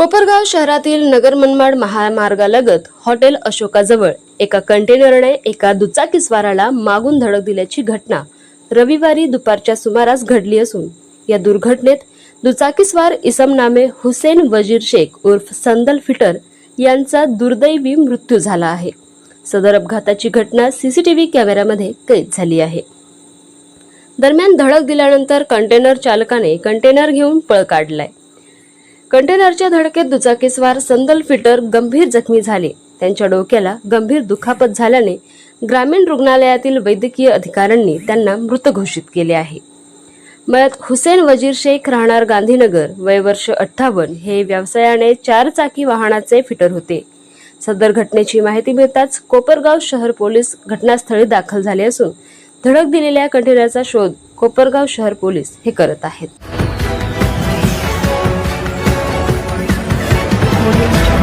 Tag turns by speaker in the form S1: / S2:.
S1: कोपरगाव शहरातील नगर मनमाड महामार्गालगत हॉटेल अशोकाजवळ एका कंटेनरने एका दुचाकीस्वाराला मागून धडक दिल्याची घटना रविवारी दुपारच्या सुमारास घडली असून या दुर्घटनेत दुचाकीस्वार इसम नामे हुसेन वजीर शेख उर्फ संदल फिटर यांचा दुर्दैवी मृत्यू झाला आहे. सदर अपघाताची घटना सीसीटीव्ही कॅमेऱ्यामध्ये कैद झाली आहे. दरम्यान धडक दिल्यानंतर कंटेनर चालकाने कंटेनर घेऊन पळ काढलाय. कंटेनरच्या धडकेत दुचाकीस्वार संदल फिटर गंभीर जखमी झाले. त्यांच्या डोक्याला गंभीर दुखापत झाल्याने ग्रामीण रुग्णालयातील वैद्यकीय अधिकाऱ्यांनी त्यांना मृत घोषित केले आहे. मयत हुसेन वजीर शेख राहणार गांधीनगर वय वर्ष अठ्ठावन्न. हे व्यवसायाने चारचाकी वाहनाचे फिटर होते. सदर घटनेची माहिती मिळताच कोपरगाव शहर पोलीस घटनास्थळी दाखल झाले असून धडक दिलेल्या कंटेनरचा शोध कोपरगाव शहर पोलीस हे करत आहेत.
S2: audio